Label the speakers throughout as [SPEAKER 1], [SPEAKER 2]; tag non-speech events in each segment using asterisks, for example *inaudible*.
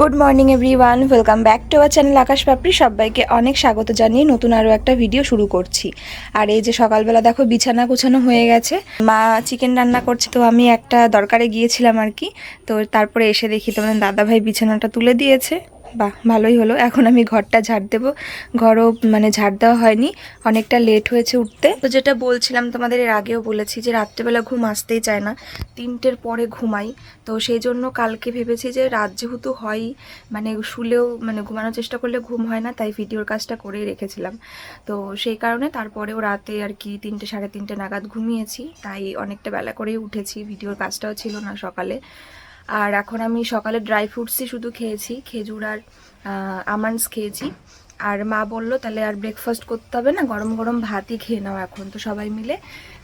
[SPEAKER 1] Good morning everyone welcome back to our channel Akash Papri সবাইকে অনেক স্বাগত জানিয়ে নতুন আরও একটা ভিডিও শুরু করছি। আর এই যে সকালবেলা দেখো বিছানা গোছানো হয়ে গেছে। মা চিকেন রান্না করছে, তো আমি একটা দরকারে গিয়েছিলাম আর কি। তো তারপরে এসে দেখি তোমার দাদাভাই বিছানাটা তুলে দিয়েছে। বাহ, ভালোই হলো। এখন আমি ঘরটা ঝাড় দেবো। ঘরও মানে ঝাড় দেওয়া হয়নি, অনেকটা লেট হয়েছে উঠতে। তো যেটা বলছিলাম তোমাদের এর আগেও বলেছি যে রাত্রেবেলা ঘুম আসতেই চায় না, তিনটের পরে ঘুমাই। তো সেই জন্য কালকে ভেবেছি যে রাত যেহেতু হয় মানে শুলেও মানে ঘুমানোর চেষ্টা করলে ঘুম হয় না, তাই ভিডিওর কাজটা করেই রেখেছিলাম। তো সেই কারণে তারপরেও রাতে আর কি তিনটে, সাড়ে তিনটে নাগাদ ঘুমিয়েছি, তাই অনেকটা বেলা করেই উঠেছি। ভিডিওর কাজটাও ছিল না সকালে। আর এখন আমি সকালে ড্রাই ফ্রুটসই শুধু খেয়েছি খেজুর আর আমান্ডস খেয়েছি। আর মা বলল, তাহলে আর ব্রেকফাস্ট করতে হবে না, গরম গরম ভাতই খেয়ে নাও এখন। তো সবাই মিলে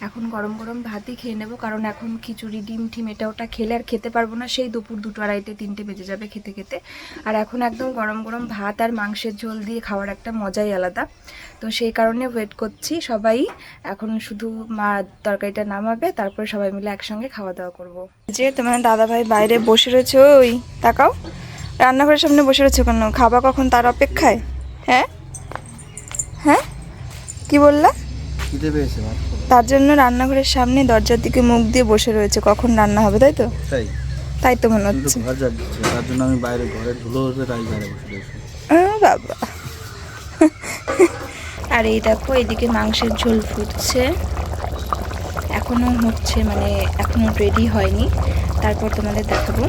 [SPEAKER 1] এখন গরম গরম ভাতই খেয়ে নেব, কারণ এখন খিচুড়ি, ডিম ঠিম এটা ওটা খেলে আর খেতে পারব না, সেই দুপুর দুটো আড়াইটে, তিনটে বেজে যাবে খেতে খেতে। আর এখন একদম গরম গরম ভাত আর মাংসের ঝোল দিয়ে খাওয়ার একটা মজাই আলাদা। তো সেই কারণে ওয়েট করছি, সবাই এখন শুধু মা তরকারিটা নামাবে, তারপরে সবাই মিলে একসঙ্গে খাওয়া দাওয়া করব। যে তোমার দাদা ভাই বাইরে বসে রয়েছে, ওই তাকাও। রান্নাঘরের সামনে বসে রয়েছে কেন? খাবা কখন তার অপেক্ষায়? হ্যাঁ? হ্যাঁ? কি বললা। তার জন্য রান্নাঘরের সামনে দরজার দিকে মুখ দিয়ে বসে রয়েছে। কখন রান্না হবে তাই তো?
[SPEAKER 2] তাই।
[SPEAKER 1] তাই তো মনে হচ্ছে।
[SPEAKER 2] তার জন্য আমি বাইরে ঘরে ধুলো তাই বাইরে বসে
[SPEAKER 1] বাবা। আর এই দেখো এদিকে মাংসের ঝোল ফুটছে। এখনও হচ্ছে মানে এখনও রেডি হয়নি। তারপর তোমাদের দেখাবো।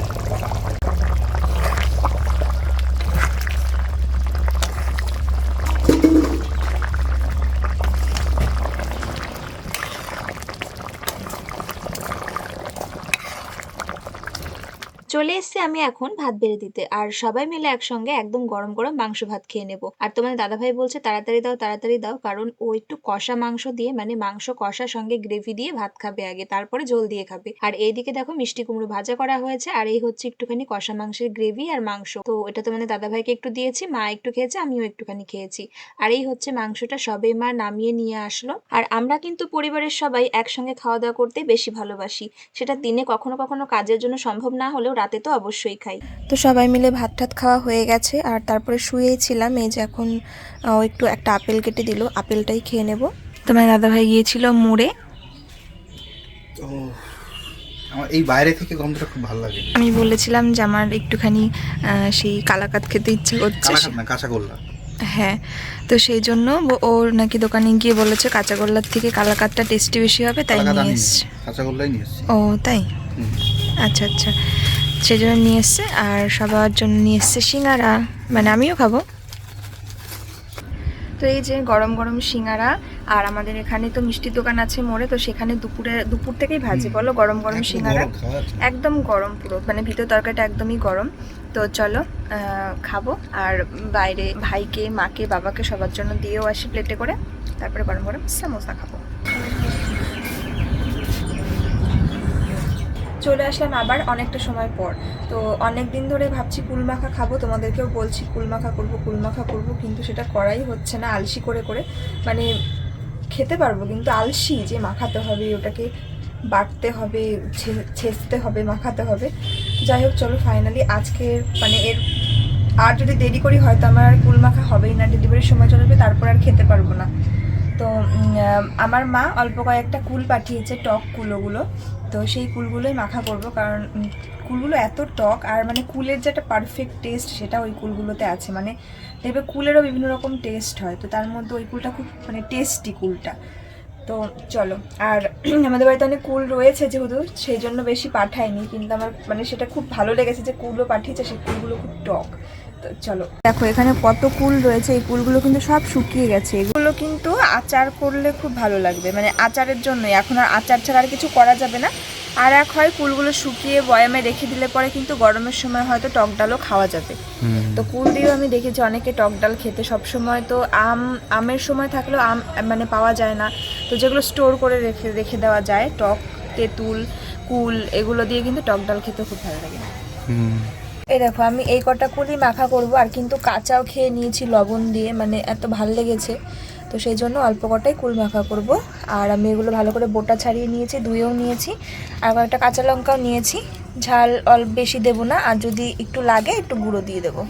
[SPEAKER 3] চলে এসেছি আমি এখন ভাত বেড়ে দিতে। আর সবাই মিলে একসঙ্গে একদম গরম গরম মাংস ভাত খেয়ে নেব। আর তোমার দাদাভাই বলছে, তাড়াতাড়ি দাও তাড়াতাড়ি দাও। কারণ ও একটু কষা মাংস দিয়ে মানে মাংস কষার সঙ্গে গ্রেভি দিয়ে ভাত খাবে আগে, তারপরে ঝোল দিয়ে খাবে। আর এইদিকে দেখো মিষ্টি কুমড়ো ভাজা করা হয়েছে, আর এই হচ্ছে একটুখানি কষা মাংসের গ্রেভি আর মাংস। তো এটা তো মানে দাদাভাইকে একটু দিয়েছি, মা একটু খেয়েছে, আমিও একটুখানি খেয়েছি। আর এই হচ্ছে মাংসটা সবে মা নামিয়ে নিয়ে আসলো। আর আমরা কিন্তু পরিবারের সবাই একসঙ্গে খাওয়া দাওয়া করতে বেশি ভালোবাসি। সেটা দিনে কখনো কখনো কাজের জন্য সম্ভব না হলেও রাতে তো অবশ্যই খাই।
[SPEAKER 1] তো সবাই মিলে ভাত টাত খাওয়া হয়ে গেছে আর তারপরে শুয়েই ছিলাম এই যে এখন ও একটু একটা আপেল কেটে দিল আপেলটাই খেয়ে নেব। তোমার দাদাভাই গিয়েছিল মুড়ে।
[SPEAKER 2] তো আমার এই বাইরে থেকে গন্ধটা খুব ভালো লাগে।
[SPEAKER 1] আমি বলেছিলাম যে আমার একটুখানি সেই কালাকাত খেতে ইচ্ছে করছে।
[SPEAKER 2] কাঁচা না কাঁচা
[SPEAKER 1] হ্যাঁ তো সেই জন্য ও- ওর নাকি দোকানে গিয়ে বলেছে কাঁচাগোল্লার থেকে কালাকাতটা টেস্টি বেশি হবে তাই নিয়ে এসছে।
[SPEAKER 2] কাঁচা গোল্লাই নিয়ে এসেছি।
[SPEAKER 1] ও তাই? আচ্ছা আচ্ছা। সেই জন্য নিয়ে এসছে আর সবার জন্য নিয়ে এসছে সিঙ্গারা। মানে আমিও খাব। তো এই যে গরম গরম সিঙ্গারা আর আমাদের এখানে তো মিষ্টির দোকান আছে মোড়ে তো সেখানে দুপুরে দুপুর থেকেই ভাজি বলো গরম গরম সিঙ্গারা। একদম গরম পুরো মানে ভিতর তরকারিটা একদমই গরম। তো চলো খাব। আর বাইরে ভাইকে মাকে বাবাকে সবার জন্য দিয়েও আসি প্লেটে করে। তারপরে গরম গরম সামোসা খাব। চলে আসলাম আবার অনেকটা সময় পর। তো অনেক দিন ধরে ভাবছি কুলমাখা খাব, তোমাদেরকেও বলছি কুলমাখা করব কুলমাখা করব, কিন্তু সেটা করাই হচ্ছে না, আলসি করে করে। মানে খেতে পারব, কিন্তু আলসি যে মাখাতে হবে, ওটাকে বাটতে হবে ছেঁচতে হবে, মাখাতে হবে। যাই হোক, চলো ফাইনালি আজকে মানে এর আর যদি দেরি করি, হয়তো আমার কুল মাখা হবেই না ডেলিভারির সময় চলে যাবে তারপর আর খেতে পারব না। তো আমার মা অল্প কয়েকটা কুল পাঠিয়েছে, টক কুলোগুলো। তো সেই কুলগুলোই মাখা করব, কারণ কুলগুলো এত টক, আর মানে কুলের যে একটা পারফেক্ট টেস্ট সেটা ওই কুলগুলোতে আছে। মানে দেখবে কুলেরও বিভিন্ন রকম টেস্ট হয়, তো তার মধ্যে ওই কুলটা খুব মানে টেস্টি কুলটা। তো চলো, আর *clears throat* আমাদের বাড়িতে অনেক কুল রয়েছে যেহেতু, সেই জন্য বেশি পাঠায়নি কিন্তু আমার মানে সেটা খুব ভালো লেগেছে যে কুলও পাঠিয়েছে, সেই কুলগুলো খুব টক। তো চলো, দেখো এখানে কত কুল রয়েছে, এই কুলগুলো কিন্তু সব শুকিয়ে গেছে কিন্তু আচার করলে খুব ভালো লাগবে। মানে আচারের জন্যই। এখন আর আচার ছাড়া আর কিছু করা যাবে না। আর এক হয় কুলগুলো শুকিয়ে বয়ামে রেখে দিলে পরে কিন্তু গরমের সময় হয়তো টক ডালও খাওয়া যাবে। তো কুল দিয়েও আমি দেখেছি অনেকে টক ডাল খেতে সব সময় তো আম আমের সময় থাকলেও আম মানে পাওয়া যায় না। তো যেগুলো স্টোর করে রেখে রেখে দেওয়া যায় টক তেঁতুল কুল এগুলো দিয়ে কিন্তু টক ডাল খেতে খুব ভালো লাগে। এই দেখো আমি এই কটা কুলই মাখা করব। আর কিন্তু কাঁচাও খেয়ে নিয়েছি লবণ দিয়ে। মানে এত ভালো লেগেছে। তো সেই জন্য অল্প কটাই কুল মাখা করব। আর আমি এগুলো ভালো করে বোটা ছাড়িয়ে নিয়েছি, ধুয়েও নিয়েছি। আর কয়েকটা কাঁচা লঙ্কাও নিয়েছি। ঝাল অল্প বেশি দেবো না, আর যদি একটু লাগে একটু গুঁড়ো দিয়ে দেবো।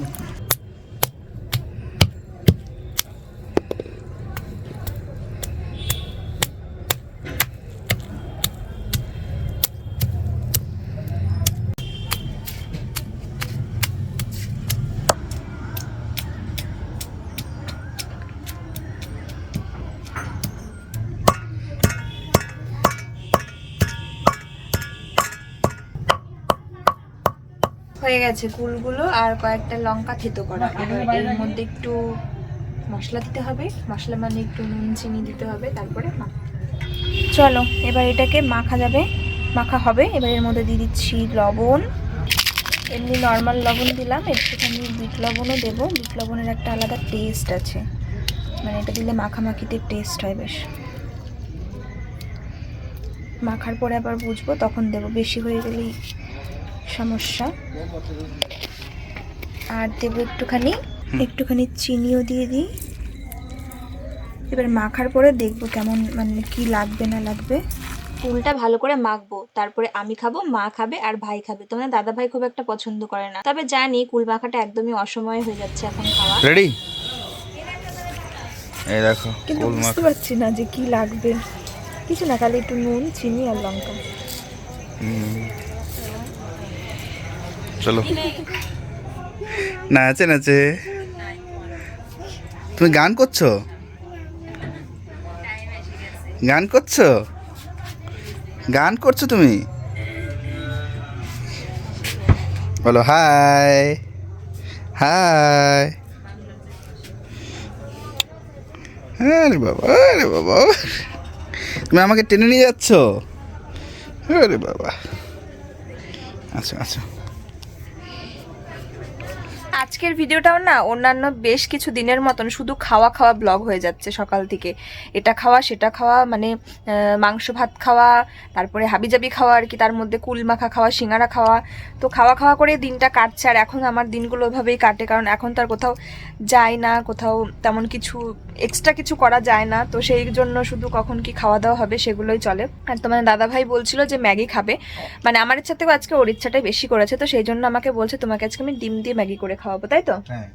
[SPEAKER 1] হয়ে গেছে কুলগুলো আর কয়েকটা লঙ্কা থেতো করা এবার এর মধ্যে একটু মশলা দিতে হবে। মশলা মানে একটু নুন চিনি দিতে হবে তারপরে মাখা চলো এবার এটাকে মাখা যাবে মাখা হবে। এবার এর মধ্যে দিয়ে দিচ্ছি লবণ। এমনি নর্মাল লবণ দিলাম একটুখানি বিট লবণও দেবো। বিট লবণের একটা আলাদা টেস্ট আছে। মানে এটা দিলে মাখামাখিতে টেস্ট হয় বেশ। মাখার পরে আবার বুঝব তখন দেবো। বেশি হয়ে গেলেই সমস্যা। আর দেবো একটুখানি একটুখানি চিনিও দিয়ে দিই। এবার মাখার পরে দেখব কেমন মানে কি লাগবে না লাগবে।
[SPEAKER 3] কুলটা ভালো করে মাখবো তারপরে আমি খাব মা খাবে আর ভাই খাবে। তোমাদের দাদা ভাই খুব একটা পছন্দ করে না। তবে জানি কুল মাখাটা একদমই অসময় হয়ে যাচ্ছে এখন খাওয়া।
[SPEAKER 2] রেডি এই দেখো
[SPEAKER 1] কিন্তু
[SPEAKER 2] কুল
[SPEAKER 1] বুঝতে
[SPEAKER 2] মাখা।
[SPEAKER 1] পারছি না যে কি লাগবে। কিছু না খালি একটু নুন চিনি আর লঙ্কা।
[SPEAKER 2] হুম। চলো। নাচে নাচে। তুমি গান করছ? গান করছ? গান করছ তুমি? বলো, হাই হাই। আরে বাবা আরে বাবা। তুমি আমাকে টেনে নিয়ে যাচ্ছ? আরে বাবা। আচ্ছা আচ্ছা।
[SPEAKER 1] আজকের ভিডিওটাও না অন্যান্য বেশ কিছু দিনের মতন শুধু খাওয়া খাওয়া ব্লগ হয়ে যাচ্ছে সকাল থেকে। এটা খাওয়া, সেটা খাওয়া মানে মাংস ভাত খাওয়া, তারপরে হাবিজাবি খাওয়া আর কি, তার মধ্যে কুল মাখা খাওয়া, সিঙ্গারা খাওয়া। তো খাওয়া খাওয়া করে দিনটা কাটছে আর এখন আমার দিনগুলো ওভাবেই কাটে, কারণ এখন তার কোথাও যায় না, কোথাও তেমন কিছু এক্সট্রা কিছু করা যায় না। তো সেই জন্য শুধু কখন কি খাওয়া দাওয়া হবে সেগুলোই চলে। আর তোমার দাদা ভাই বলছিল যে ম্যাগি খাবে। মানে আমার ইচ্ছা থেকেও আজকে ওর ইচ্ছাটাই বেশি করেছে, তো সেই জন্য আমাকে বলছে, তোমাকে আজকে আমি ডিম দিয়ে ম্যাগি করে খাওয়াবো তাই তো?
[SPEAKER 2] হ্যাঁ।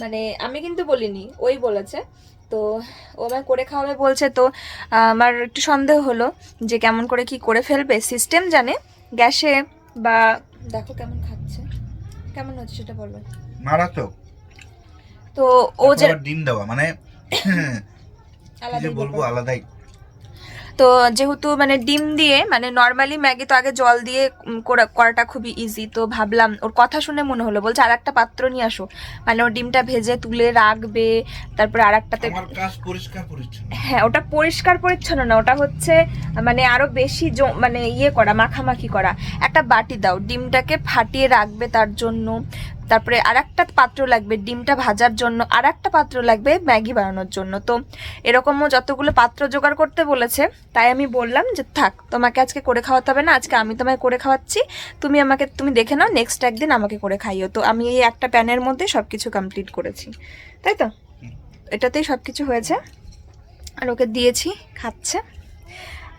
[SPEAKER 1] মানে আমি কিন্তু বলিনি ওই বলেছে। তো ও আমায় করে খাওয়াবে বলছে তো আমার একটু সন্দেহ হলো যে কেমন করে কি করে ফেলবে। সিস্টেম জানে গ্যাসে বা দেখো কেমন খাচ্ছে। কেমন হচ্ছে সেটা বলবে
[SPEAKER 2] মারাত্মক।
[SPEAKER 1] তো ও যে
[SPEAKER 2] ডিম দেওয়া মানে কি
[SPEAKER 1] আলাদাই
[SPEAKER 2] বলব আলাদাই।
[SPEAKER 1] তো যেহেতু মানে ডিম দিয়ে মানে নর্মালি ম্যাগি তো আগে জল দিয়ে করা- করাটা খুবই ইজি তো ভাবলাম ওর কথা শুনে মনে হলো বলছে আর একটা পাত্র নিয়ে আসো। মানে ও ডিমটা ভেজে তুলে রাখবে তারপরে আর একটাতে হ্যাঁ ওটা পরিষ্কার পরিচ্ছন্ন না ওটা হচ্ছে মানে আরও বেশি মানে ইয়ে করা মাখামাখি করা। একটা বাটি দাও ডিমটাকে ফাটিয়ে রাখবে তার জন্য। তারপরে আর একটা পাত্র লাগবে ডিমটা ভাজার জন্য আর একটা পাত্র লাগবে ম্যাগি বানানোর জন্য। তো এরকমও যতগুলো পাত্র জোগাড় করতে বলেছে, তাই আমি বললাম যে থাক, তোমাকে আজকে করে খাওয়াতে হবে না, আজকে আমি তোমায় করে খাওয়াচ্ছি, তুমি আমাকে, তুমি দেখে নাও নেক্সট একদিন আমাকে করে খাইও। তো আমি এই একটা প্যানের মধ্যে সব কিছু কমপ্লিট করেছি। তাই তো? এটাতেই সব কিছু হয়েছে। আর ওকে দিয়েছি, খাচ্ছে।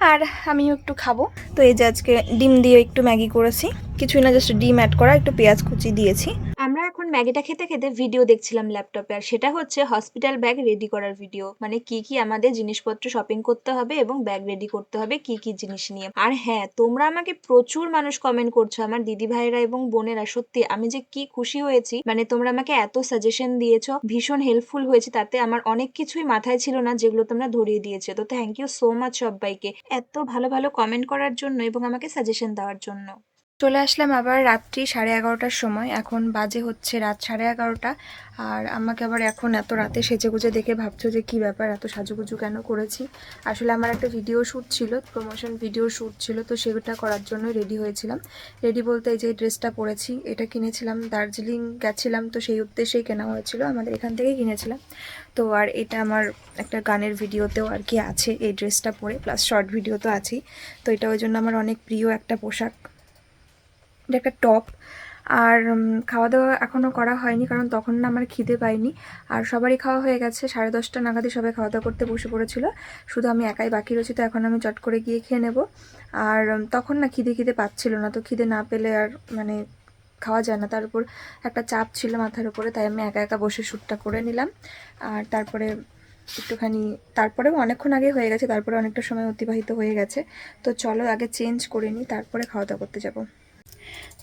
[SPEAKER 1] আর আমিও একটু খাব। তো এই যে আজকে ডিম দিয়ে একটু ম্যাগি করেছি। কিছুই না জাস্ট ডিম অ্যাড করা, একটু পেঁয়াজ কুচি দিয়েছি।
[SPEAKER 3] আমরা এখন ম্যাগিটা খেতে খেতে ভিডিও দেখছিলাম ল্যাপটপে আর সেটা হচ্ছে হসপিটাল ব্যাগ রেডি করার ভিডিও মানে কি কি আমাদের জিনিসপত্র শপিং করতে হবে এবং ব্যাগ রেডি করতে হবে কি কি জিনিস নিয়ে। আর হ্যাঁ তোমরা আমাকে প্রচুর মানুষ কমেন্ট করছ, আমার দিদি ভাইরা এবং বোনেরা, সত্যি আমি যে কি খুশি হয়েছি। মানে তোমরা আমাকে এত সাজেশন দিয়েছ, ভীষণ হেল্পফুল হয়েছে, তাতে আমার অনেক কিছুই মাথায় ছিল না যেগুলো তোমরা ধরিয়ে দিয়েছ। তো থ্যাংক ইউ সো মাচ সবাইকে এত ভালো ভালো কমেন্ট করার জন্য এবং আমাকে সাজেশন দেওয়ার জন্য।
[SPEAKER 1] চলে আসলাম আবার রাত্রি সাড়ে এগারোটার সময়। এখন বাজে হচ্ছে রাত সাড়ে এগারোটা। আর আমাকে আবার এখন এত রাতে সেজে গুজে দেখে ভাবছ যে কি ব্যাপার, এত সাজুগুজু কেন করেছি? আসলে আমার একটা ভিডিও শ্যুট ছিল প্রমোশন ভিডিও শ্যুট ছিল, তো সেটা করার জন্য রেডি হয়েছিলাম। রেডি বলতে এই যে ড্রেসটা পরেছি, এটা কিনেছিলাম, দার্জিলিং গেছিলাম, তো সেই উদ্দেশ্যেই কেনা হয়েছিল, আমাদের এখান থেকেই কিনেছিলাম। তো আর এটা আমার একটা গানের ভিডিওতেও আর কি আছে, এই ড্রেসটা পরে প্লাস শর্ট ভিডিও তো আছেই। তো এটা ওই জন্য আমার অনেক প্রিয় একটা পোশাক। এটা একটা টপ। আর খাওয়া দাওয়া এখনও করা হয়নি কারণ তখন না আমার খিদে পাইনি আর সবারই খাওয়া হয়ে গেছে, সাড়ে দশটা নাগাদই সবাই খাওয়া দাওয়া করতে বসে পড়েছিল। শুধু আমি একাই বাকি রয়েছি, তো এখন আমি চট করে গিয়ে খেয়ে নেব। আর তখন না খিদে খিদে পাচ্ছিল না, তো খিদে না পেলে আর মানে খাওয়া যায় না। তার উপর একটা চাপ ছিল মাথার উপরে, তাই আমি একা একা বসে শ্যুটটা করে নিলাম। আর তারপরে একটুখানি, তারপরেও অনেকক্ষণ আগে হয়ে গেছে, তারপরে অনেকটা সময় অতিবাহিত হয়ে গেছে। তো চলো আগে চেঞ্জ করে নিই, তারপরে খাওয়া দাওয়া করতে যাব।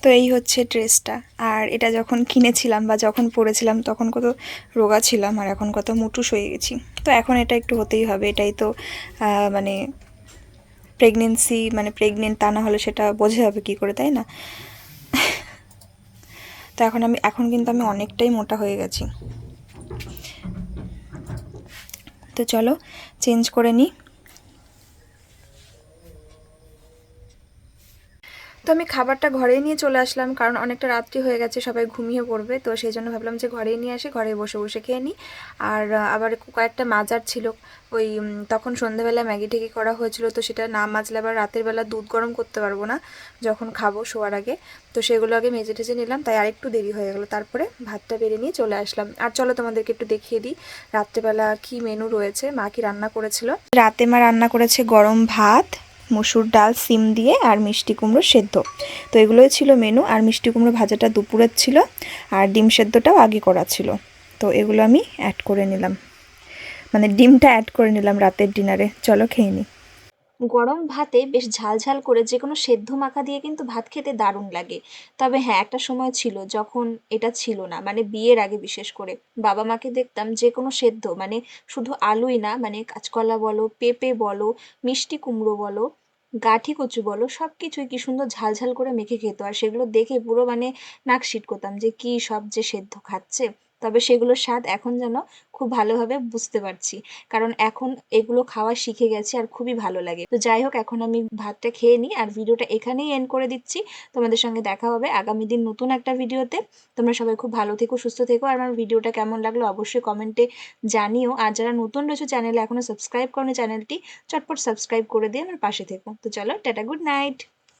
[SPEAKER 1] তো এই হচ্ছে ড্রেসটা। আর এটা যখন কিনেছিলাম বা যখন পরেছিলাম তখন কত রোগা ছিলাম আর এখন কত মুটুস হয়ে গেছি। তো এখন এটা একটু হতেই হবে, এটাই তো মানে প্রেগনেন্সি মানে প্রেগনেন্ট তা না হলে সেটা বোঝা যাবে কী করে, তাই না? *laughs* তো এখন আমি, এখন কিন্তু আমি অনেকটাই মোটা হয়ে গেছি। তো চলো চেঞ্জ করে নিই। তো আমি খাবারটা ঘরেই নিয়ে চলে আসলাম, কারণ অনেকটা রাত্রি হয়ে গেছে, সবাই ঘুমিয়ে পড়বে। তো সেই জন্য ভাবলাম যে ঘরেই নিয়ে আসি ঘরে বসে বসে খেয়ে নিই। আর আবার কয়েকটা মাজার ছিল। ওই তখন সন্ধ্যাবেলা ম্যাগি ঠেকি করা হয়েছিল, তো সেটা না মাজলে আবার রাতের বেলা দুধ গরম করতে পারব না, যখন খাব শোয়ার আগে। তো সেগুলো আগে মেজে টেজে নিলাম, তাই আরেকটু দেরি হয়ে গেলো। তারপরে ভাতটা বেড়ে নিয়ে চলে আসলাম। আর চলো তোমাদেরকে একটু দেখিয়ে দিই, রাত্রেবেলা কি মেনু রয়েছে, মা কি রান্না করেছিল? রাতে মা রান্না করেছে গরম ভাত মসুর ডাল, সিম দিয়ে আর মিষ্টি কুমড়ো সেদ্ধ। তো এগুলোই ছিল মেনু আর মিষ্টি কুমড়ো ভাজাটা দুপুরের ছিল, আর ডিম সেদ্ধটাও আগে করা ছিল। তো এগুলো আমি অ্যাড করে নিলাম। মানে ডিমটা অ্যাড করে নিলাম রাতের ডিনারে চলো খেয়ে নিই
[SPEAKER 3] গরম ভাতে বেশ ঝাল ঝাল করে যে কোনো সেদ্ধ মাখা দিয়ে কিন্তু ভাত খেতে দারুণ লাগে। তবে হ্যাঁ একটা সময় ছিল যখন এটা ছিল না মানে বিয়ের আগে বিশেষ করে। বাবা মাকে দেখতাম যে কোনো সেদ্ধ মানে শুধু আলুই না মানে কাঁচকলা বলো, পেঁপে বলো, মিষ্টি কুমড়ো বলো গাঠি কচু বলো সব কিছুই কি সুন্দর ঝালঝাল ঝাল করে মেখে খেত। আর সেগুলো দেখে পুরো মানে নাক সিট করতাম যে কি সব যে সেদ্ধ খাচ্ছে। তবে সেগুলোর স্বাদ এখন যেন খুব ভালোভাবে বুঝতে পারছি। কারণ এখন এগুলো খাওয়া শিখে গেছি আর খুবই ভালো লাগে। তো যাই হোক, এখন আমি ভাতটা খেয়ে নিই আর ভিডিওটা এখানেই এন্ড করে দিচ্ছি। তোমাদের সঙ্গে দেখা হবে আগামী দিন নতুন একটা ভিডিওতে। তোমরা সবাই খুব ভালো থেকো, সুস্থ থেকো আর আমার ভিডিওটা কেমন লাগল অবশ্যই কমেন্টে জানিও। আর যারা নতুন রয়েছে চ্যানেলে এখনও সাবস্ক্রাইব করো চ্যানেলটি চটপট সাবস্ক্রাইব করে দিয়ে আমার পাশে থেকো। তো চলো, টাটা গুড নাইট